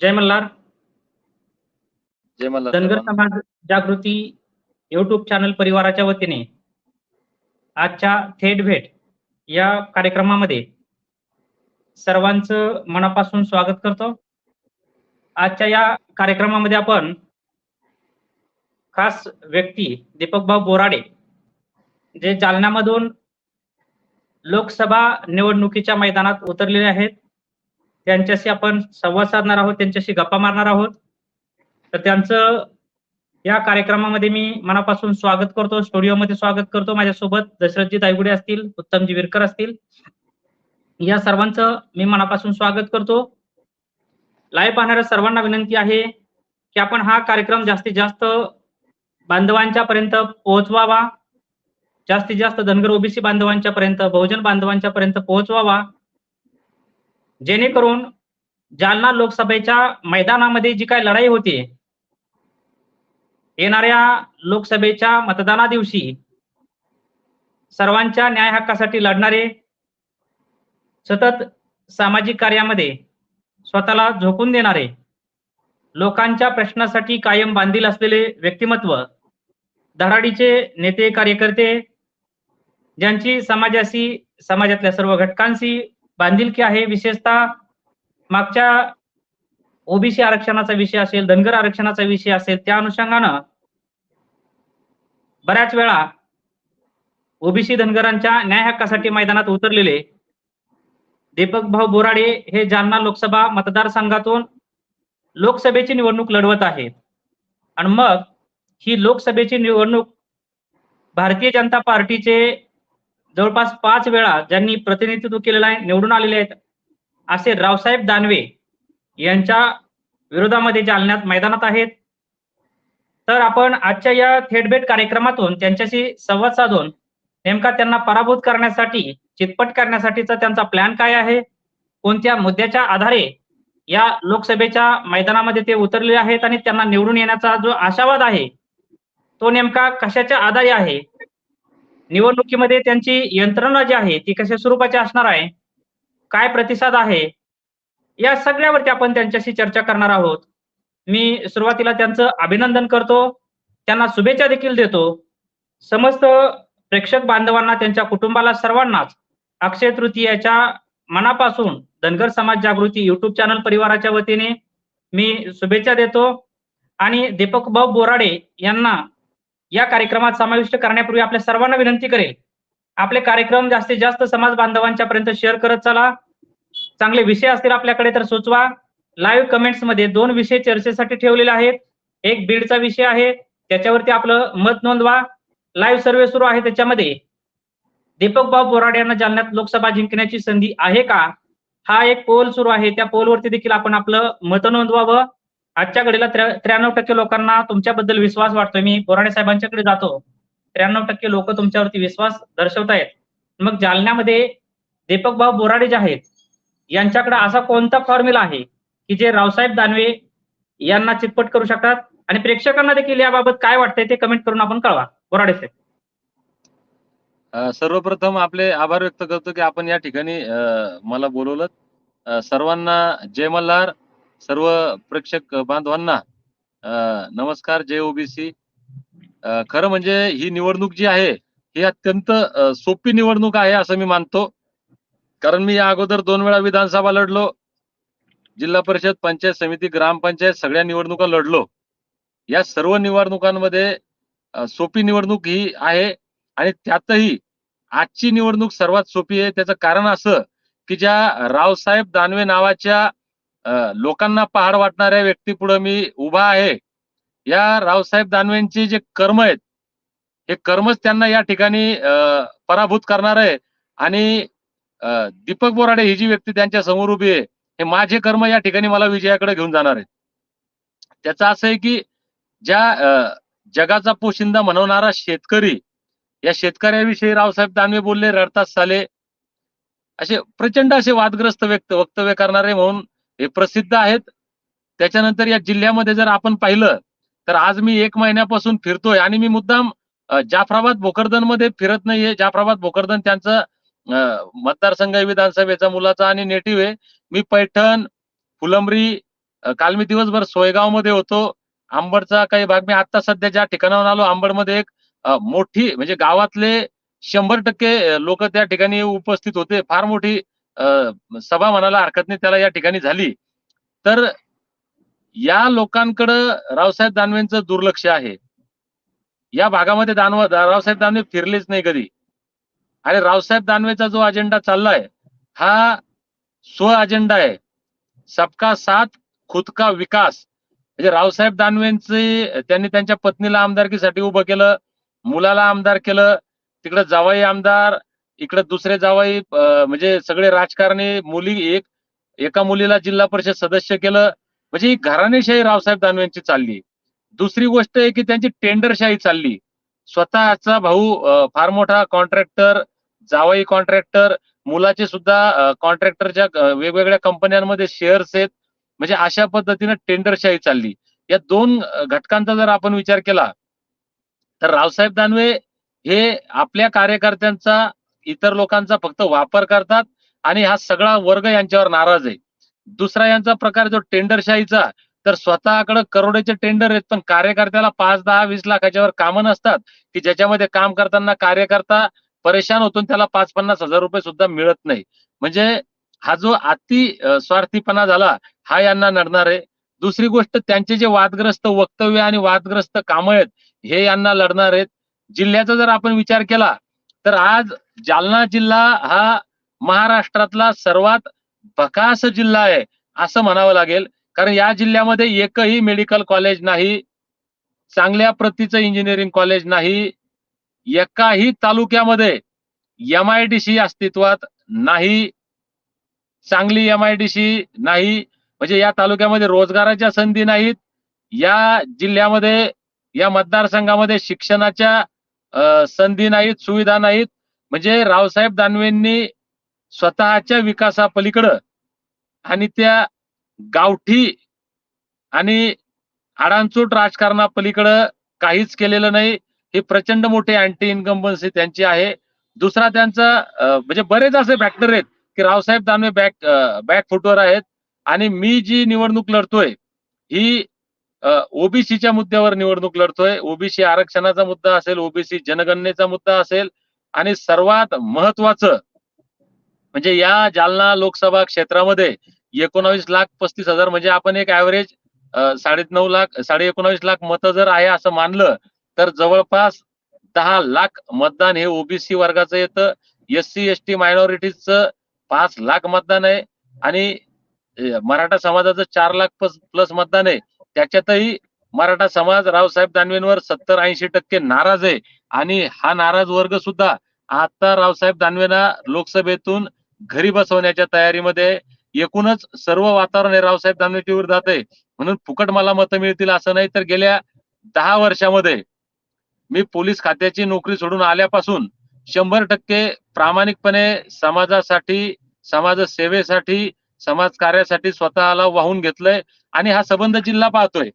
जय मल्हार. जय मल्हार धनगर. समाज जागृती YouTube channel परिवाराच्या वतीने आजच्या थेट भेट या कार्यक्रमामध्ये सर्वांचं मनापासून स्वागत करतो. आजच्या या कार्यक्रमामध्ये आपण खास व्यक्ती दीपकभाऊ बोराडे जे जालन्यामधून लोकसभा निवडणुकीच्या मैदानात उतरलेले आहेत. त्यांच्याशी आपण संवाद साधणार आहोत त्यांच्याशी गप्पा मारणार आहोत. तर त्यांचं या कार्यक्रमामध्ये मी मनापासून स्वागत करतो स्टुडिओमध्ये स्वागत करतो. माझ्यासोबत दशरथजी दायगुडे असतील उत्तमजी विरकर असतील. या सर्वांचं मी मनापासून स्वागत करतो. लाईव्ह पाहणाऱ्या सर्वांना विनंती आहे की आपण हा कार्यक्रम जास्तीत जास्त बांधवांच्या पर्यंत पोहोचवावा. जास्तीत जास्त धनगर ओबीसी बांधवांच्या पर्यंत बहुजन बांधवांच्या पर्यंत पोहोचवावा. जेणेकरून जालना लोकसभेच्या मैदानामध्ये जी काय लढाई होती येणाऱ्या लोकसभेच्या मतदाना दिवशी सर्वांच्या न्याय हक्कासाठी लढणारे सतत सामाजिक कार्यामध्ये स्वतःला झोकून देणारे लोकांच्या प्रश्नासाठी कायम बांधील असलेले व्यक्तिमत्व धडाडीचे नेते कार्यकर्ते ज्यांची समाजाशी समाजातल्या सर्व घटकांशी बांधिलकी आहे. विशेषतः मागच्या ओबीसी आरक्षणाचा विषय असेल धनगर आरक्षणाचा विषय असेल त्या अनुषंगानं बऱ्याच वेळा ओबीसी धनगरांच्या न्याय हक्कासाठी मैदानात उतरलेले दीपक भाऊ बोराडे हे जालना लोकसभा मतदारसंघातून लोकसभेची निवडणूक लढवत आहेत. आणि मग ही लोकसभेची निवडणूक भारतीय जनता पार्टीचे जवळपास पाच वेळा ज्यांनी प्रतिनिधित्व केलेलं आहे निवडून आलेले आहेत असे रावसाहेब दानवे यांच्या विरोधामध्ये जालन्यात मैदानात आहेत. तर आपण आजच्या या थेटभेट कार्यक्रमातून त्यांच्याशी संवाद साधून नेमका त्यांना पराभूत करण्यासाठी चितपट करण्यासाठीचा त्यांचा प्लॅन काय आहे? कोणत्या मुद्द्याच्या आधारे या लोकसभेच्या मैदानामध्ये ते उतरले आहेत आणि त्यांना निवडून येण्याचा जो आशावाद आहे तो नेमका कशाच्या आधारे आहे? निवडणुकीमध्ये त्यांची यंत्रणा जी आहे ती कशा स्वरूपाची असणार आहे? काय प्रतिसाद आहे? या सगळ्यावरती आपण त्यांच्याशी चर्चा करणार आहोत. मी सुरुवातीला त्यांचं अभिनंदन करतो. त्यांना शुभेच्छा देखील देतो. समस्त प्रेक्षक बांधवांना त्यांच्या कुटुंबाला सर्वांनाच अक्षय तृतीयाच्या मनापासून धनगर समाज जागृती युट्यूब चॅनल परिवाराच्या वतीने मी शुभेच्छा देतो. आणि दीपक भाऊ बोराडे यांना या कार्यक्रमात समाविष्ट करण्यापूर्वी आपल्या सर्वांना विनंती करेल. आपले कार्यक्रम जास्तीत जास्त समाज बांधवांच्या पर्यंत शेअर करत चला. चांगले विषय असतील आपल्याकडे तर सुचवा. लाईव्ह कमेंट्समध्ये दोन विषय चर्चेसाठी ठेवलेले आहेत. एक बीडचा विषय आहे. त्याच्यावरती आपलं मत नोंदवा. लाईव्ह सर्वे सुरू आहे त्याच्यामध्ये. दीपक भाऊ बोराडे यांना जालन्यात लोकसभा जिंकण्याची संधी आहे का? हा एक पोल सुरू आहे. त्या पोलवरती देखील आपण आपलं मत नोंदवावं. आजच्या घडीला त्र्याण्णव टक्के लोकांना तुमच्याबद्दल विश्वास वाटतोय मी बोराडे साहेबांच्याकडे जातो. त्र्याण्णव टक्के लोक तुमच्यावरती विश्वास दर्शवतायत मग जालन्यामध्ये दीपक भाऊ बोराडे जे आहेत यांच्याकडे असा कोणता फॉर्म्युला आहे की जे रावसाहेब दानवे यांना चितपट करू शकतात? आणि प्रेक्षकांना देखील याबाबत काय वाटतंय ते कमेंट करून आपण कळवा. बोराडे साहेब. सर्वप्रथम आपले आभार व्यक्त करतो की आपण या ठिकाणी मला बोलवलं सर्वांना जय मल्हार. सर्व प्रेक्षक बांधवांना नमस्कार जय ओबीसी खरं म्हणजे ही निवडणूक जी आहे ही अत्यंत सोपी निवडणूक आहे असं मी मानतो. कारण मी या अगोदर दोन वेळा विधानसभा लढलो जिल्हा परिषद पंचायत समिती ग्रामपंचायत सगळ्या निवडणुका लढलो. या सर्व निवडणुकांमध्ये सोपी निवडणूक ही आहे आणि त्यातही आजची निवडणूक सर्वात सोपी आहे. त्याचं कारण असं की ज्या रावसाहेब दानवे नावाच्या लोकांना पहाड वाटणाऱ्या व्यक्ती पुढे मी उभा आहे. या रावसाहेब दानवेंचे जे कर्म आहेत हे कर्मच त्यांना या ठिकाणी पराभूत करणार आहे. आणि दीपक बोराडे ही जी व्यक्ती त्यांच्यासमोर उभी आहे हे माझे कर्म या ठिकाणी मला विजयाकडे घेऊन जाणार आहे त्याचं असं आहे की ज्या जगाचा पोशिंदा म्हणवणारा शेतकरी या शेतकऱ्याविषयी रावसाहेब दानवे बोलले रडतात साले असे प्रचंड असे वादग्रस्त व्यक्त वक्तव्य करणारे म्हणून हे प्रसिद्ध आहेत. त्याच्यानंतर या जिल्ह्यामध्ये जर आपण पाहिलं तर आज मी एक महिन्यापासून फिरतोय आणि मी मुद्दाम जाफराबाद भोकरदनमध्ये फिरत नाहीये. जाफराबाद भोकरदन त्यांचं मतदारसंघ आहे विधानसभेचा मुलाचा आणि नेटिव्ह आहे. मी पैठण फुलंबरी काल मी दिवसभर सोयगावमध्ये होतो. आंबडचा काही भाग मी आता सध्या ज्या ठिकाणाहून आलो आंबडमध्ये एक मोठी म्हणजे गावातले शंभर टक्के लोक त्या ठिकाणी उपस्थित होते. फार मोठी सभा म्हणायला हरकत नाही त्याला या ठिकाणी झाली. तर या लोकांकडं रावसाहेब दानवेंचं दुर्लक्ष आहे. या भागामध्ये दानव रावसाहेब दानवे फिरलेच नाही कधी. आणि रावसाहेब दानवेचा जो अजेंडा चाललाय हा स्व अजेंडा आहे. सबका साथ खुद का विकास. म्हणजे रावसाहेब दानवेंचे त्यांनी त्यांच्या पत्नीला आमदारकीसाठी उभं केलं मुलाला आमदार केलं तिकडे जावई आमदार इकडे दुसरे जावाई म्हणजे सगळे राजकारणी मुली एक एका मुलीला जिल्हा परिषद सदस्य केलं. म्हणजे ही घराणेशाही रावसाहेब दानवेंची चालली. दुसरी गोष्ट आहे की त्यांची टेंडरशाही चालली. स्वतःचा भाऊ फार मोठा कॉन्ट्रॅक्टर जावई कॉन्ट्रॅक्टर मुलाचे सुद्धा कॉन्ट्रॅक्टरच्या वेगवेगळ्या कंपन्यांमध्ये शेअर्स आहेत. म्हणजे अशा पद्धतीनं टेंडरशाही चालली. या दोन घटकांचा जर आपण विचार केला तर रावसाहेब दानवे हे आपल्या कार्यकर्त्यांचा इतर लोकांचा फक्त वापर करतात आणि हा सगळा वर्ग यांच्यावर नाराज आहे. दुसरा यांचा प्रकार जो टेंडरशाहीचा तर स्वतःकडे करोडचे टेंडर आहेत पण कार्यकर्त्याला पाच दहा वीस लाखाच्यावर कामं नसतात की ज्याच्यामध्ये काम करताना कार्यकर्ता परेशान होतो त्याला पाच पन्नास हजार रुपये सुद्धा मिळत नाही. म्हणजे हा जो अति स्वार्थीपणा झाला हा यांना नडणार आहे. दुसरी गोष्ट त्यांचे जे वादग्रस्त वक्तव्य आणि वादग्रस्त कामं आहेत हे यांना लढणार आहेत. जिल्ह्याचा जर आपण विचार केला तर आज जालना जिल्हा हा महाराष्ट्रातला सर्वात बकास जिल्हा आहे असं म्हणावं लागेल. कारण या जिल्ह्यामध्ये एकही मेडिकल कॉलेज नाही चांगल्या प्रतीचं इंजिनिअरिंग कॉलेज नाही एकाही तालुक्यामध्ये एम आय डी सी अस्तित्वात नाही चांगली एम आय डी सी नाही म्हणजे या तालुक्यामध्ये रोजगाराच्या संधी नाहीत. या जिल्ह्यामध्ये या मतदारसंघामध्ये शिक्षणाच्या संधी नाहीत सुविधा नाहीत. म्हणजे रावसाहेब दानवेंनी स्वतःच्या विकासापलीकडं आणि त्या गावठी आणि आडांचूट राजकारणापलीकडं काहीच केलेलं नाही. ही प्रचंड मोठी अँटी इन्कम्बन्सी त्यांची आहे. दुसरा त्यांचा म्हणजे बरेच असे फॅक्टर आहेत की रावसाहेब दानवे बॅक बॅक फुटवर आहेत. आणि मी जी निवडणूक लढतोय ही ओबीसीच्या मुद्द्यावर निवडणूक लढतोय. ओबीसी आरक्षणाचा मुद्दा असेल ओबीसी जनगणनेचा मुद्दा असेल आणि सर्वात महत्वाचं म्हणजे या जालना लोकसभा क्षेत्रामध्ये एकोणावीस लाख पस्तीस हजार म्हणजे आपण एक ऍव्हरेज साडे नऊ लाख साडे एकोणावीस लाख मतं जर आहे असं मानलं तर जवळपास दहा लाख मतदान हे ओबीसी वर्गाचं येतं. एस सी एस टी मायनॉरिटीजचं पाच लाख मतदान आहे. आणि मराठा समाजाचं चार लाख प्लस मतदान आहे. त्याच्यातही मराठा समाज रावसाहेब दानवेंवर सत्तर ऐंशी टक्के नाराज आहे. आणि हा नाराज वर्ग सुद्धा आता रावसाहेब दानवेंना लोकसभेतून घरी बसवण्याच्या तयारीमध्ये एकूणच सर्व वातावरण हे रावसाहेब दानवेच्या विरोधात आहे. म्हणून फुकट मला मतं मिळतील असं नाही. तर गेल्या दहा वर्षामध्ये मी पोलीस खात्याची नोकरी सोडून आल्यापासून शंभर टक्के प्रामाणिकपणे समाजासाठी समाज सेवेसाठी समाज कार्यासाठी स्वतःला वाहून घेतलंय. आणि हा संबंध जिल्हा पाहतोय.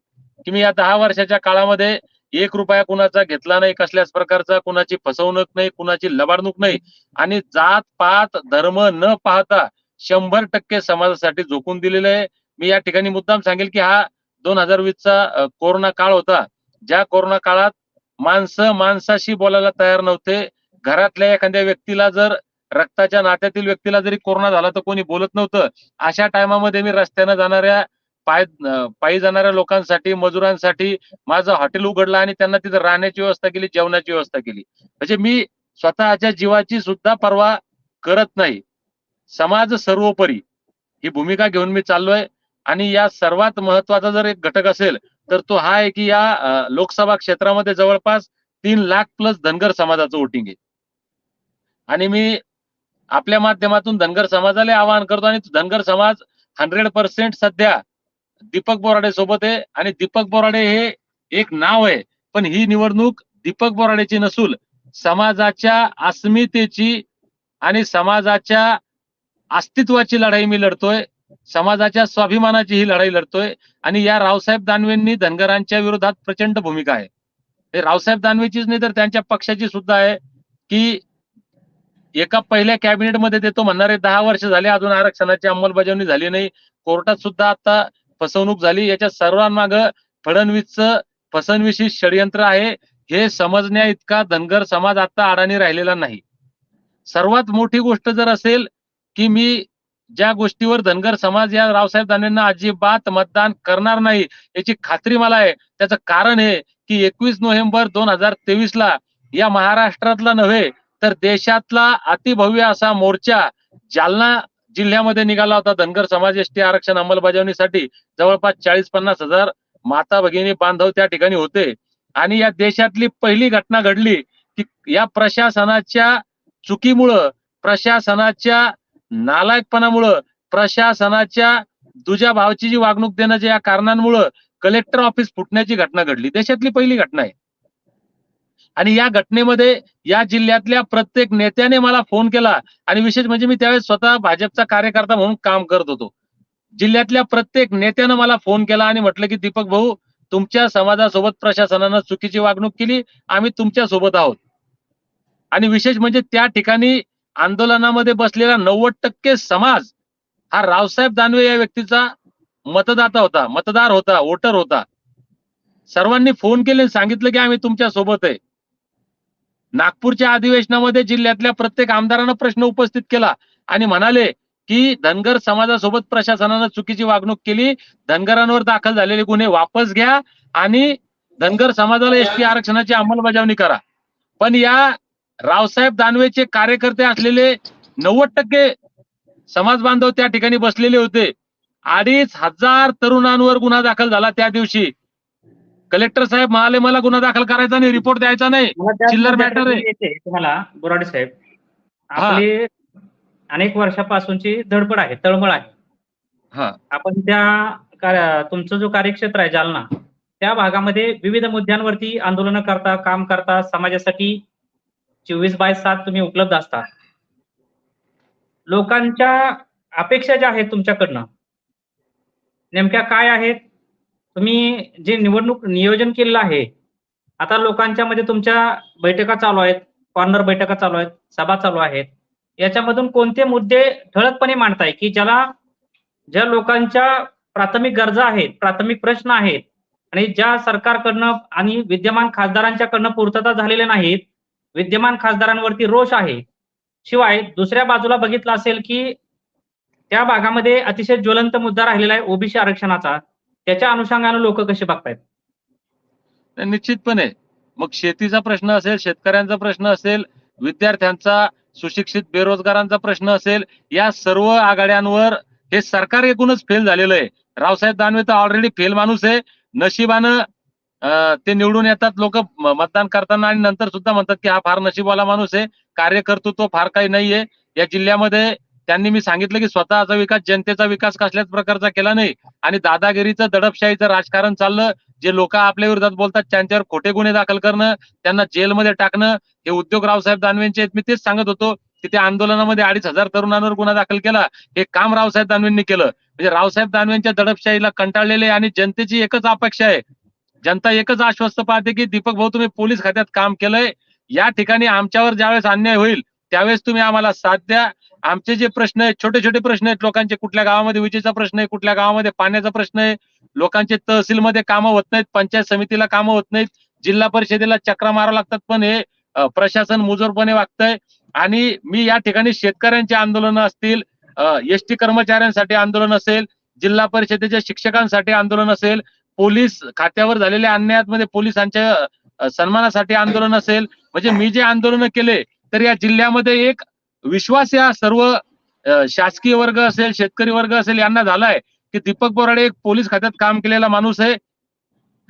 की मी या दहा वर्षाच्या काळामध्ये एक रुपया कुणाचा घेतला नाही कसल्याच प्रकारचा कुणाची फसवणूक नाही कुणाची लबाडणूक नाही. आणि जात पात धर्म न पाहता शंभर टक्के समाजासाठी झोकून दिलेलं आहे. मी या ठिकाणी मुद्दाम सांगेल की हा दोन हजार वीसचा कोरोना काळ होता. ज्या कोरोना काळात माणसं माणसाशी बोलायला तयार नव्हते. घरातल्या एखाद्या व्यक्तीला जर रक्ताच्या नात्यातील व्यक्तीला जरी कोरोना झाला तर कोणी बोलत नव्हतं. अशा टायमामध्ये मी रस्त्यानं जाणाऱ्या पाय पायी जाणाऱ्या लोकांसाठी मजुरांसाठी माझं हॉटेल उघडलं आणि त्यांना तिथं राहण्याची व्यवस्था केली जेवणाची व्यवस्था केली. म्हणजे मी स्वतःच्या जीवाची सुद्धा पर्वा करत नाही. समाज सर्वोपरी ही भूमिका घेऊन मी चाललोय आणि या सर्वात महत्त्वाचा जर एक घटक असेल तर तो हा आहे की या लोकसभा क्षेत्रामध्ये जवळपास तीन लाख प्लस धनगर समाजाचं वोटिंग आहे. आणि मी आपल्या माध्यमातून धनगर समाजाला आवाहन करतो आणि धनगर समाज हंड्रेड पर्सेंट सध्या दीपक बोराडे सोबत आहे. आणि दीपक बोराडे हे एक नाव आहे. पण ही निवडणूक दीपक बोराडेची नसून समाजाच्या अस्मितेची आणि समाजाच्या अस्तित्वाची लढाई मी लढतोय. समाजाच्या स्वाभिमानाची ही लढाई लढतोय. आणि या रावसाहेब दानवेंनी धनगरांच्या विरोधात प्रचंड भूमिका आहे. हे रावसाहेब दानवेचीच नाही तर त्यांच्या पक्षाची सुद्धा आहे की एका पहिल्या कॅबिनेटमध्ये देतो म्हणणारे दहा वर्ष झाले अजून आरक्षणाची अंमलबजावणी झाली नाही. कोर्टात सुद्धा आता फसवणूक झाली. याच्या सर्वांमागं फडणवीसचं फसवणविषयी षडयंत्र आहे. हे समजण्या इतका धनगर समाज आता अडाणी राहिलेला नाही. सर्वात मोठी गोष्ट जर असेल की मी ज्या गोष्टीवर धनगर समाज या रावसाहेब दानवेंना अजिबात मतदान करणार नाही याची खात्री मला आहे. त्याचं कारण हे की एकवीस नोव्हेंबर दोन हजार तेवीस ला या महाराष्ट्रातला नव्हे तर देशातला अतिभव्य असा मोर्चा जालना जिल्ह्यामध्ये निघाला होता धनगर समाज एसटी आरक्षण अंमलबजावणीसाठी जवळपास चाळीस पन्नास हजार माता भगिनी बांधव त्या ठिकाणी होते. आणि या देशातली पहिली घटना घडली की या प्रशासनाच्या चुकीमुळं प्रशासनाच्या नालायकपणामुळं प्रशासनाच्या दुजा भावाची जी वागणूक देण्याच्या या कारणांमुळं कलेक्टर ऑफिस फुटण्याची घटना घडली. देशातली पहिली घटना आहे. आणि या घटनेमध्ये या जिल्ह्यातल्या प्रत्येक नेत्याने मला फोन केला. आणि विशेष म्हणजे मी त्यावेळेस स्वतः भाजपचा कार्यकर्ता म्हणून काम करत होतो. जिल्ह्यातल्या प्रत्येक नेत्यानं मला फोन केला आणि म्हटलं की दीपक भाऊ तुमच्या समाजासोबत प्रशासनानं चुकीची वागणूक केली. आम्ही तुमच्यासोबत आहोत. आणि विशेष म्हणजे त्या ठिकाणी आंदोलनामध्ये बसलेला नव्वद टक्के समाज हा रावसाहेब दानवे या व्यक्तीचा मतदाता होता मतदार होता वोटर होता. सर्वांनी फोन केले आणि सांगितलं की आम्ही तुमच्यासोबत आहे. नागपूरच्या अधिवेशनामध्ये जिल्ह्यातल्या प्रत्येक आमदारानं प्रश्न उपस्थित केला आणि म्हणाले की धनगर समाजासोबत प्रशासनानं चुकीची वागणूक केली धनगरांवर दाखल झालेले गुन्हे वापस घ्या आणि धनगर समाजाला एसटी आरक्षणाची अंमलबजावणी करा. पण या रावसाहेब दानवेचे कार्यकर्ते असलेले नव्वद टक्के समाज बांधव त्या ठिकाणी बसलेले होते. अडीच हजार तरुणांवर गुन्हा दाखल झाला त्या दिवशी. कलेक्टर साहेब म्हणाले मला गुन्हा दाखल करायचा नाही रिपोर्ट द्यायचा नाही. मला चिल्लर matter आहे. तुम्हाला बोराडे साहेब. आपली अनेक वर्षापासूनची धडपड आहे तळमळ आहे. हा. आपण त्या तुमचं जो कार्यक्षेत्र आहे जालना त्या भागामध्ये विविध मुद्द्यांवरती आंदोलनं करता काम करता समाजासाठी चोवीस बाय सात तुम्ही उपलब्ध असता. लोकांच्या अपेक्षा ज्या आहेत तुमच्याकडनं नेमक्या काय आहेत? तुम्ही जे निवडणूक नियोजन केलेलं आहे आता लोकांच्या मध्ये तुमच्या बैठका चालू आहेत कॉर्नर बैठका चालू आहेत सभा चालू आहेत याच्यामधून कोणते मुद्दे ठळकपणे मांडताय की ज्याला ज्या लोकांच्या प्राथमिक गरजा आहेत प्राथमिक प्रश्न आहेत आणि ज्या सरकारकडनं आणि विद्यमान खासदारांच्याकडनं पूर्तता झालेल्या नाहीत विद्यमान खासदारांवरती रोष आहे शिवाय दुसऱ्या बाजूला बघितलं असेल की त्या भागामध्ये अतिशय ज्वलंत मुद्दा राहिलेला आहे ओबीसी आरक्षणाचा त्याच्या अनुषंगाने लोक कसे बघतायत? निश्चितपणे. मग शेतीचा प्रश्न असेल शेतकऱ्यांचा प्रश्न असेल विद्यार्थ्यांचा सुशिक्षित बेरोजगारांचा प्रश्न असेल या सर्व आघाड्यांवर हे सरकार एकूणच फेल झालेलं आहे. रावसाहेब दानवे तर ऑलरेडी फेल माणूस आहे. नशिबानं ते निवडून येतात. लोक मतदान करताना आणि नंतर सुद्धा म्हणतात की हा फार नशिबवाला माणूस आहे. कार्यकर्तृत्व फार काही नाहीये. या जिल्ह्यामध्ये त्यांनी मी सांगितलं की स्वतःचा विकास जनतेचा विकास कसल्याच प्रकारचा केला नाही. आणि दादागिरीचं दडपशाहीचं राजकारण चाललं जे लोक आपल्या विरोधात बोलतात त्यांच्यावर खोटे गुन्हे दाखल करणं त्यांना जेलमध्ये टाकणं हे उद्योग रावसाहेब दानवेंचे आहेत. मी तेच सांगत होतो की त्या आंदोलनामध्ये अडीच हजार तरुणांवर गुन्हा दाखल केला. हे काम रावसाहेब दानवेंनी केलं. म्हणजे रावसाहेब दानवेंच्या दडपशाहीला कंटाळलेले आणि जनतेची एकच अपेक्षा आहे. जनता एकच आश्वस्त पाहते की दीपक भाऊ तुम्ही पोलीस खात्यात काम केलंय. या ठिकाणी आमच्यावर ज्यावेळेस अन्याय होईल त्यावेळेस तुम्ही आम्हाला साथ द्या. आमचे जे प्रश्न आहेत छोटे छोटे प्रश्न आहेत लोकांचे कुठल्या गावामध्ये विजेचा प्रश्न आहे कुठल्या गावामध्ये पाण्याचा प्रश्न आहे लोकांचे तहसीलमध्ये कामं होत नाहीत पंचायत समितीला कामं होत नाहीत जिल्हा परिषदेला चक्रा मारा लागतात पण हे प्रशासन मुजोरपणे वागतंय. आणि मी या ठिकाणी शेतकऱ्यांचे आंदोलन असतील एस टी कर्मचाऱ्यांसाठी आंदोलन असेल जिल्हा परिषदेच्या शिक्षकांसाठी आंदोलन असेल पोलीस खात्यावर झालेल्या अन्यायामध्ये पोलिसांच्या सन्मानासाठी आंदोलन असेल. म्हणजे मी जे आंदोलन केले तर या जिल्ह्यामध्ये एक विश्वास या सर्व शासकीय वर्ग असेल शेतकरी वर्ग असेल यांना झालाय की दीपक बोराडे एक पोलीस खात्यात काम केलेला माणूस आहे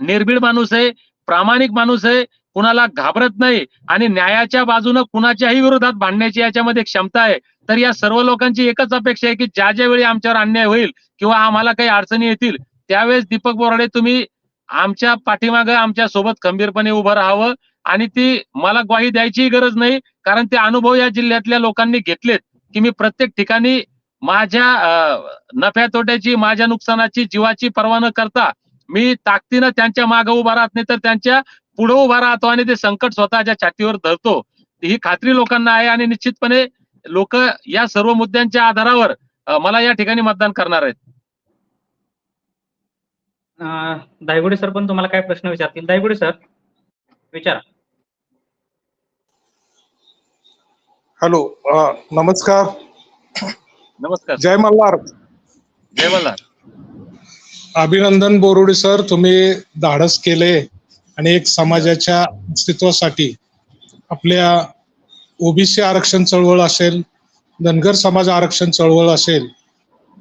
निर्भीड माणूस आहे प्रामाणिक माणूस आहे कुणाला घाबरत नाही आणि न्यायाच्या बाजूनं कुणाच्याही विरोधात भांडण्याची याच्यामध्ये क्षमता आहे. तर या सर्व लोकांची एकच अपेक्षा आहे की ज्या ज्या वेळी आमच्यावर अन्याय होईल किंवा आम्हाला काही अडचणी येतील त्यावेळेस दीपक बोराडे तुम्ही आमच्या पाठीमागं आमच्यासोबत खंबीरपणे उभं राहावं. आणि ती मला ग्वाही द्यायचीही गरज नाही कारण ते अनुभव या जिल्ह्यातल्या लोकांनी घेतलेत की मी प्रत्येक ठिकाणी माझ्या नफ्या तोट्याची माझ्या नुकसानाची जीवाची पर्वा न करता मी ताकदीनं त्यांच्या मागे उभा राहत नाही तर त्यांच्या पुढे उभा राहतो आणि ते संकट स्वतःच्या छातीवर धरतो. ही खात्री लोकांना आहे आणि निश्चितपणे लोक या सर्व मुद्द्यांच्या आधारावर मला या ठिकाणी मतदान करणार आहेत. दायगुडे सर पण तुम्हाला काय प्रश्न विचारतील? दायगुडे सर विचारा. हॅलो नमस्कार. नमस्कार. जय मल्हार. जय मल्हार. अभिनंदन बोरुडे सर तुम्ही धाडस केले आणि एक समाजाच्या अस्तित्वासाठी आपल्या ओबीसी आरक्षण चळवळ असेल धनगर समाज आरक्षण चळवळ असेल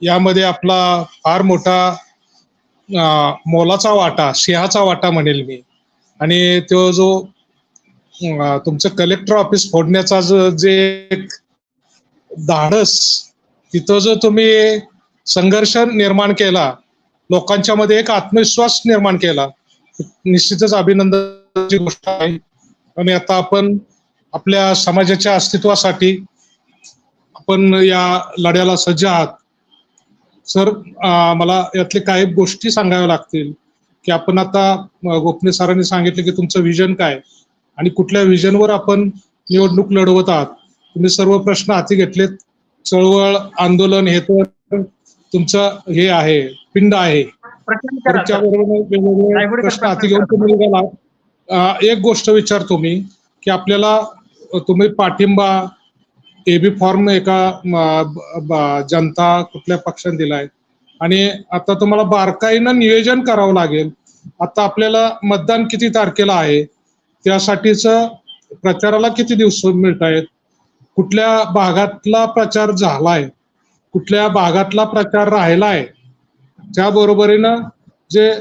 यामध्ये आपला फार मोठा मोलाचा वाटा सिंहाचा वाटा म्हणेल मी. आणि तो जो तुमचं कलेक्टर ऑफिस फोडण्याचा जे एक धाडस तिथं जो तुम्ही संघर्ष निर्माण केला लोकांच्या मध्ये एक आत्मविश्वास निर्माण केला निश्चितच अभिनंदनाची गोष्ट आहे. आणि आता आपण आपल्या समाजाच्या अस्तित्वासाठी आपण या लढ्याला सज्ज आहात. सर मला यातले काही गोष्टी सांगाव्या लागतील की आपण आता गोपने सरांनी सांगितले की तुमचं विजन काय? आणि कुठल्या विजनवर आपण निवडणूक लढवत आहात? तुम्ही सर्व प्रश्न हाती घेतलेत. चळवळ आंदोलन हे तर तुमचं हे आहे पिंड आहे. प्रश्न वेगवेगळे हाती घेऊन तुम्ही निघाला एक गोष्ट विचारतो मी की आपल्याला तुम्ही पाठिंबा एबी फॉर्म एका जनता कुठल्या पक्षाने दिलाय? आणि आता तुम्हाला बारकाईनं नियोजन करावं लागेल. आता आपल्याला मतदान किती तारखेला आहे? त्यासाठीच प्रचाराला किती दिवस मिळत आहेत कुठल्या भागातला प्रचार झालाय? कुठल्या भागातला प्रचार राहिलाय? त्या बरोबरीनं जे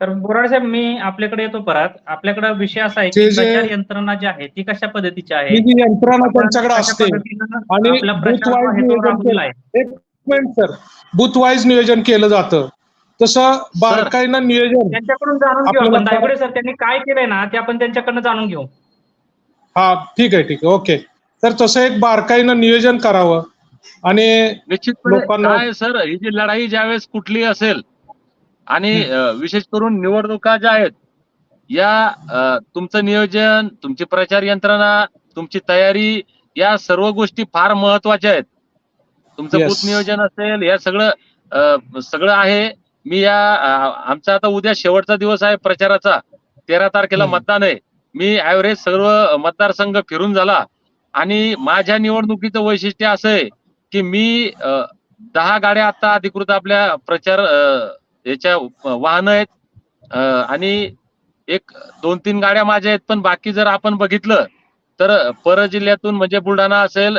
तर बोराडे साहेब मी आपल्याकडे येतो परत. आपल्याकडे विषय असा आहे की प्रचार यंत्रणा जी आहे ती कशा पद्धतीची आहे? यंत्रणा त्यांच्याकडे असते आणि आहे आहे? एक मिनिट सर बुथ वाईज नियोजन केलं जातं. तसं बारकाईनं नियोजन त्यांच्याकडून जाणून घेऊ आपल्याला आपण. दायगुडे सर त्यांनी काय केलंय ना ते आपण त्यांच्याकडनं जाणून घेऊ. हा ठीक आहे ठीक आहे. ओके. तर तसं एक बारकाईनं नियोजन करावं. आणि निश्चितपणे लोकांना- काय सर ही जी लढाई ज्यावेळेस कुठली असेल आणि विशेष करून निवडणुका ज्या आहेत या तुमचं नियोजन तुमची प्रचार यंत्रणा तुमची तयारी या सर्व गोष्टी फार महत्त्वाच्या आहेत. तुमचं Yes. बूथ नियोजन असेल या सगळं सगळं आहे. मी या आमचा आता उद्या शेवटचा दिवस आहे प्रचाराचा. तेरा तारखेला. मतदान आहे. मी ऍव्हरेज सर्व मतदारसंघ फिरून झाला. आणि माझ्या निवडणुकीचं वैशिष्ट्य असं आहे की मी दहा गाड्या आता अधिकृत आपल्या प्रचार याच्या वाहन आहेत. आणि एक दोन तीन गाड्या माझ्या आहेत. पण बाकी जर आपण बघितलं तर पर जिल्ह्यातून म्हणजे बुलढाणा असेल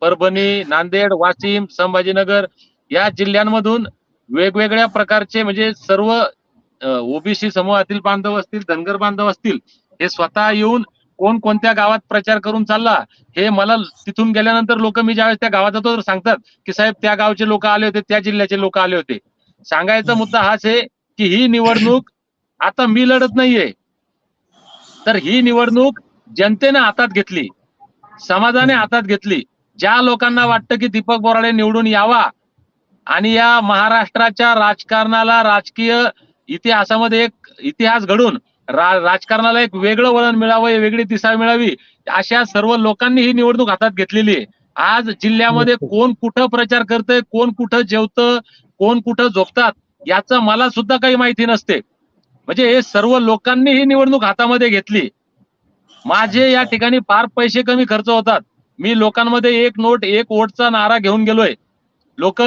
परभणी नांदेड वाशिम संभाजीनगर या जिल्ह्यांमधून वेगवेगळ्या प्रकारचे म्हणजे सर्व ओबीसी समूहातील बांधव असतील धनगर बांधव असतील हे स्वतः येऊन कोण कोणत्या गावात प्रचार करून चालला हे मला तिथून गेल्यानंतर लोक मी ज्यावेळेस त्या गावात जातो सांगतात की साहेब त्या गावचे लोक आले होते त्या जिल्ह्याचे लोक आले होते. सांगायचा मुद्दा हाच आहे की ही निवडणूक आता मी लढत नाहीये. तर ही निवडणूक जनतेने हातात घेतली समाजाने हातात घेतली. ज्या लोकांना वाटतं की दीपक बोराडे निवडून यावा आणि या महाराष्ट्राच्या राजकारणाला राजकीय इतिहासामध्ये एक इतिहास घडून रा- राजकारणाला एक वेगळं वळण मिळावं वेगळी दिशा मिळावी अशा सर्व लोकांनी ही निवडणूक हातात घेतलेली आहे. आज जिल्ह्यामध्ये कोण कुठं प्रचार करतंय कोण कुठं जेवतं कोण कुठं झोपतात याचं मला सुद्धा काही माहिती नसते. म्हणजे हे सर्व लोकांनी ही निवडणूक हातामध्ये घेतली. माझे या ठिकाणी फार पैसे कमी खर्च होतात. मी लोकांमध्ये एक नोट एक वोटचा नारा घेऊन गेलोय. लोक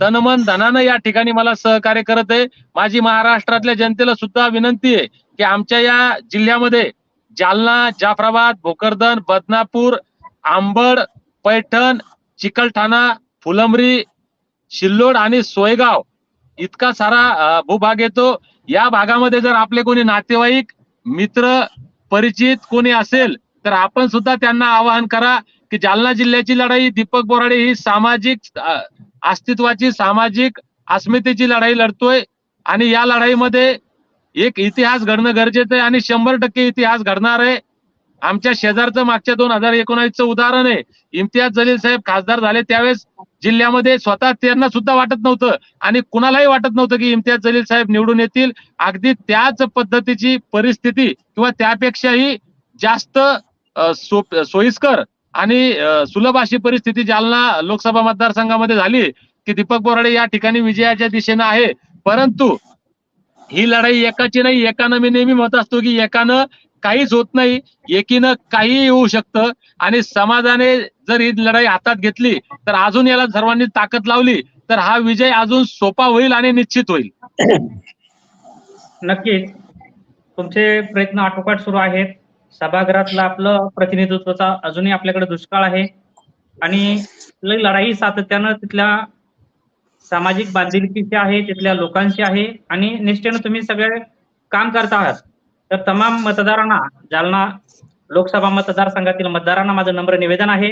तनमन धनानं या ठिकाणी मला सहकार्य करत आहे. माझी महाराष्ट्रातल्या जनतेला सुद्धा विनंती आहे की आमच्या या जिल्ह्यामध्ये जालना जाफराबाद भोकरदन बदनापूर आंबड पैठण चिकलठाणा फुलंब्री शिल्लोड आणि सोयगाव इतका सारा भूभाग येतो. या भागामध्ये जर आपले कोणी नातेवाईक मित्र परिचित कोणी असेल तर आपण सुद्धा त्यांना आवाहन करा की जालना जिल्ह्याची लढाई दीपक बोराडे ही सामाजिक अस्तित्वाची सामाजिक अस्मितेची लढाई लढतोय आणि या लढाईमध्ये एक इतिहास घडणं गरजेचं आहे आणि शंभर टक्के इतिहास घडणार आहे. आमच्या शेजारचं मागच्या दोन हजार एकोणावीसचं उदाहरण आहे. इम्तियाज जलील साहेब खासदार झाले त्यावेळेस जिल्ह्यामध्ये स्वतः त्यांना सुद्धा वाटत नव्हतं आणि कुणालाही वाटत नव्हतं की इम्तियाज जलील साहेब निवडून येतील. अगदी त्याच पद्धतीची परिस्थिती किंवा त्यापेक्षाही जास्त सोयीस्कर आणि सुलभ अशी परिस्थिती जालना लोकसभा मतदारसंघामध्ये झाली की दीपक बोराडे या ठिकाणी विजयाच्या दिशेनं आहे. परंतु ही लढाई एकाची नाही एकानं मी नेहमी म्हणत असतो की एकानं काहीच होत नाही एकीनं काहीही होऊ शकतं. आणि समाजाने जर ही लढाई हातात घेतली तर अजून याला सर्वांनी ताकद लावली तर हा विजय अजून सोपा होईल आणि निश्चित होईल. नक्कीच. तुमचे प्रयत्न आटोकाट सुरू आहेत. सभागृहातलं आपलं प्रतिनिधित्वाचा अजूनही आपल्याकडे दुष्काळ आहे. आणि लढाई सातत्यानं तिथल्या सामाजिक बांधिलकीची आहे तिथल्या लोकांची आहे. आणि निष्ठेनं तुम्ही सगळे काम करत आहात. तर तमाम मतदारांना जालना लोकसभा मतदारसंघातील मतदारांना माझं नम्र निवेदन आहे.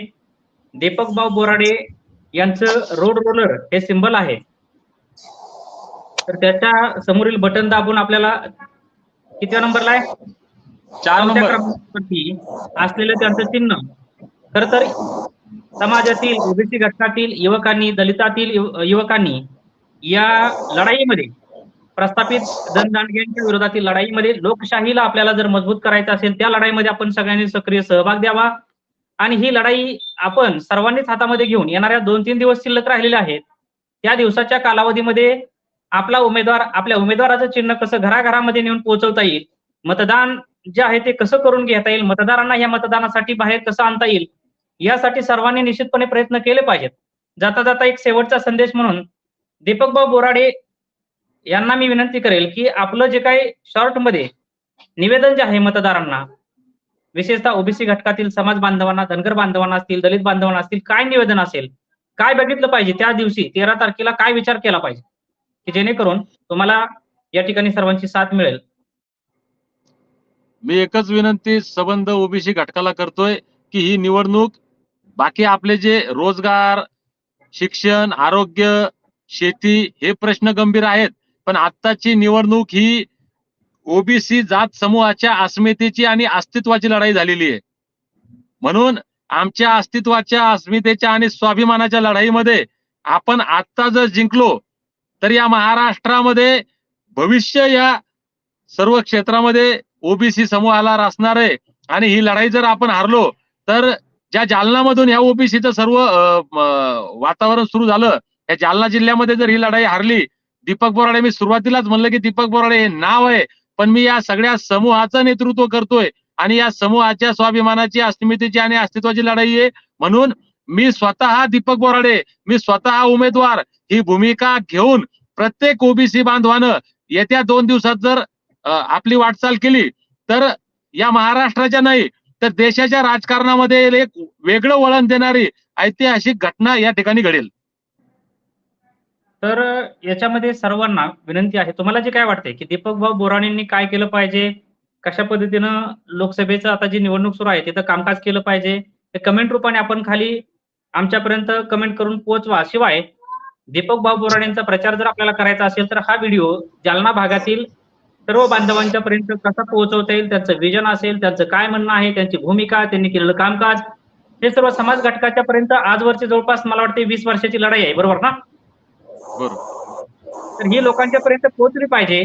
दीपक भाऊ बोराडे यांचं रोड रोलर हे सिंबल आहे. तर त्याच्या समोरील बटन दाबून आपल्याला कितव्या नंबरला आहे? चार क्रमांकावरती असलेलं त्यांचं चिन्ह. खर तर समाजातील ओबीसी घटकातील युवकांनी दलितातील युव- युवकांनी या लढाईमध्ये प्रस्थापित जनदांडग्यांच्या विरोधातील लढाईमध्ये लोकशाहीला आपल्याला जर मजबूत करायचं असेल त्या लढाईमध्ये आपण सगळ्यांनी सक्रिय सहभाग द्यावा. आणि ही लढाई आपण सर्वांनीच हातामध्ये घेऊन येणाऱ्या दोन तीन दिवस शिल्लक राहिलेले आहेत. त्या दिवसाच्या कालावधीमध्ये आपला उमेदवार आपल्या उमेदवाराचं चिन्ह कसं घराघरामध्ये नेऊन पोहोचवता येईल मतदान जे आहे ते कसं करून घेता येईल? मतदारांना या मतदानासाठी बाहेर कसं आणता येईल? यासाठी सर्वांनी निश्चितपणे प्रयत्न केले पाहिजेत. जाता जाता एक शेवटचा संदेश म्हणून दीपकभाऊ बोराडे यांना मी विनंती करेल की आपलं जे काही शॉर्टमध्ये निवेदन जे आहे मतदारांना विशेषतः ओबीसी घटकातील समाज बांधवांना धनगर बांधवांना असतील दलित बांधवांना असतील काय निवेदन असेल काय बघितलं पाहिजे त्या दिवशी तेरा तारखेला काय विचार केला पाहिजे? की जेणेकरून तुम्हाला या ठिकाणी सर्वांची साथ मिळेल. मी एकच विनंती संबंध ओबीसी घटकाला करतोय की ही निवडणूक बाकी आपले जे रोजगार शिक्षण आरोग्य शेती हे प्रश्न गंभीर आहेत. पण आत्ताची निवडणूक ही ओबीसी जात समूहाच्या अस्मितेची आणि अस्तित्वाची लढाई झालेली आहे. म्हणून आमच्या अस्तित्वाच्या अस्मितेच्या आणि स्वाभिमानाच्या लढाईमध्ये आपण आत्ता जर जिंकलो तर या महाराष्ट्रामध्ये भविष्य या सर्व क्षेत्रामध्ये ओबीसी समूहाला असणार आहे. आणि ही लढाई जर आपण हारलो तर ज्या जालनामधून ह्या ओबीसीचं सर्व वातावरण सुरू झालं या जालना जिल्ह्यामध्ये जर ही लढाई हारली दीपक बोराडे मी सुरुवातीलाच म्हणलं की दीपक बोराडे हे नाव आहे पण मी या सगळ्या समूहाचं नेतृत्व करतोय. आणि या समूहाच्या स्वाभिमानाची अस्मितेची आणि अस्तित्वाची लढाई आहे. म्हणून मी स्वतः दीपक बोराडे मी स्वतः उमेदवार ही भूमिका घेऊन प्रत्येक ओबीसी बांधवानं येत्या दोन दिवसात जर आपली वाटचाल केली तर या महाराष्ट्राच्या नाही तर देशाच्या राजकारणामध्ये एक वेगळं वळण देणारी ऐतिहासिक घटना या ठिकाणी घडेल. तर याच्यामध्ये सर्वांना विनंती आहे तुम्हाला जे काय वाटतंय की दीपक भाऊ बोराणींनी काय केलं पाहिजे कशा पद्धतीनं लोकसभेचं आता जी निवडणूक सुरू आहे तिथं कामकाज केलं पाहिजे ते कमेंट रूपाने आपण खाली आमच्यापर्यंत कमेंट करून पोहोचवा. शिवाय दीपक भाऊ बोराणेंचा प्रचार जर आपल्याला करायचा असेल तर हा व्हिडिओ जालना भागातील सर्व बांधवांच्या पर्यंत कसा पोहोचवता येईल त्यांचं विजन असेल त्यांचं काय म्हणणं आहे त्यांची भूमिका त्यांनी केलेलं कामकाज हे सर्व समाज घटकाच्या पर्यंत आजवरची जवळपास मला वाटते वीस वर्षाची लढाई आहे बरोबर ना? बरोबर. तर ही लोकांच्या पर्यंत पोहोचली पाहिजे.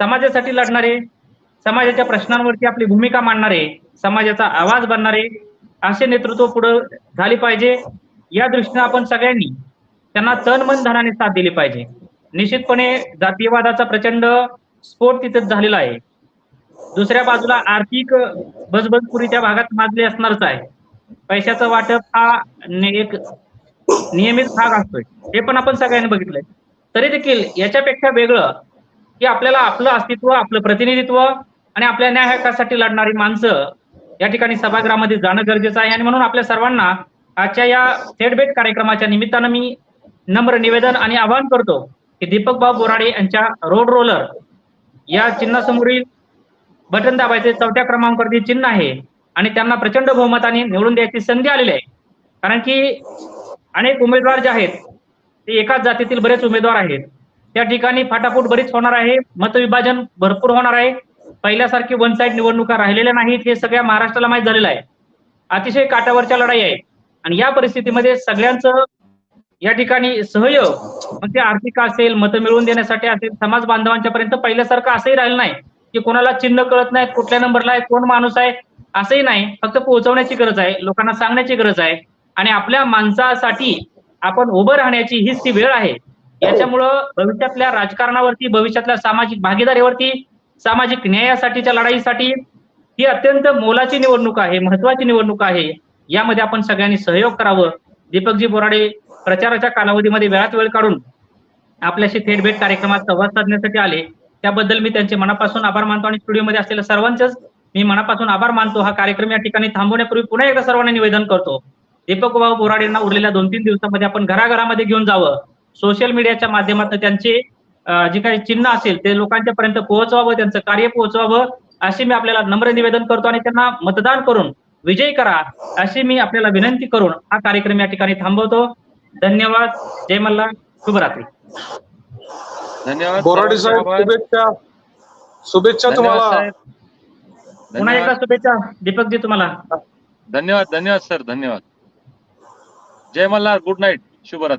समाजासाठी लढणारे समाजाच्या प्रश्नांवरती आपली भूमिका मांडणारे समाजाचा आवाज बनणारे असे नेतृत्व पुढे झाली पाहिजे. या दृष्टीने आपण सगळ्यांनी त्यांना तन मन धनाने साथ दिली पाहिजे. निश्चितपणे जातीयवादाचा प्रचंड स्फोट तिथेच झालेला आहे. दुसऱ्या बाजूला आर्थिक बजबजपुरी त्या भागात माजली असणारच आहे. पैशाचं वाटप हा एक नियमित भाग असतोय. हे पण आपण सगळ्यांनी बघितलंय. तरी देखील याच्यापेक्षा वेगळं की आपल्याला आपलं अस्तित्व आपलं प्रतिनिधित्व आणि आपल्या न्याय हक्कासाठी लढणारी माणसं या ठिकाणी सभागृहामध्ये जाणं गरजेचं आहे. आणि म्हणून आपल्या सर्वांना आजच्या या थेटबेट कार्यक्रमाच्या निमित्तानं मी नम्र निवेदन आणि आवाहन करतो की दीपक भाऊ बोराडे यांच्या रोड रोलर या चिन्हासमोरील बटन दाबायचे चौथ्या क्रमांकावरती चिन्ह आहे. आणि त्यांना प्रचंड बहुमताने निवडून द्यायची संधी आलेली आहे. कारण की अनेक उमेदवार जे आहेत ते एकाच जातीतील बरेच उमेदवार आहेत. त्या ठिकाणी फाटाफूट बरीच होणार आहे. मतविभाजन भरपूर होणार आहे. पहिल्यासारखी वन साईड निवडणुका राहिलेल्या नाहीत. हे सगळ्या महाराष्ट्राला माहीत झालेलं आहे. अतिशय काटावरच्या लढाई आहे आणि या परिस्थितीमध्ये सगळ्यांचं या ठिकाणी सहयोग मग ते आर्थिक असेल मतं मिळवून देण्यासाठी असेल समाज बांधवांच्या पर्यंत पहिल्यासारखं असंही राहिलं नाही की कोणाला चिन्ह कळत नाहीत कुठल्या नंबरला आहे कोण माणूस आहे असंही नाही फक्त पोहोचवण्याची गरज आहे लोकांना सांगण्याची गरज आहे आणि आपल्या माणसासाठी आपण उभं राहण्याची हीच ती वेळ आहे. याच्यामुळं भविष्यातल्या राजकारणावरती भविष्यातल्या सामाजिक भागीदारीवरती सामाजिक न्यायासाठीच्या लढाईसाठी ही अत्यंत मोलाची निवडणूक आहे महत्वाची निवडणूक आहे. यामध्ये आपण सगळ्यांनी सहयोग करावं. दीपकजी बोराडे प्रचाराच्या कालावधीमध्ये वेळात वेळ काढून आपल्याशी थेट भेट कार्यक्रमात संवाद साधण्यासाठी आले. त्याबद्दल मी त्यांचे मनापासून आभार मानतो आणि स्टुडिओमध्ये असलेल्या सर्वांचेच मी मनापासून आभार मानतो. हा कार्यक्रम या ठिकाणी थांबवण्यापूर्वी पुन्हा एकदा सर्वांना निवेदन करतो. दीपक भाऊ बोराडेंना उरलेल्या दोन तीन दिवसामध्ये आपण घराघरामध्ये घेऊन जावं. सोशल मीडियाच्या माध्यमातून त्यांचे जे काही चिन्ह असेल ते लोकांच्या पर्यंत पोहोचवावं त्यांचं कार्य पोहोचवावं अशी मी आपल्याला नम्र निवेदन करतो आणि त्यांना मतदान करून विजयी करा अशी मी आपल्याला विनंती करून हा कार्यक्रम या ठिकाणी थांबवतो. धन्यवाद. जय मल्हार. शुभरात्री धन्यवाद. बोराडे साहेब सर्वांचे आभार. शुभेच्छा. शुभेच्छा धन्यवाद तुम्हाला. साहेब. पुन्हा एकदा धन्यवाद. शुभेच्छा. दीपकजी तुम्हाला. धन्यवाद धन्यवाद सर. धन्यवाद. जय मल्हार. Good night. शुभरात्री.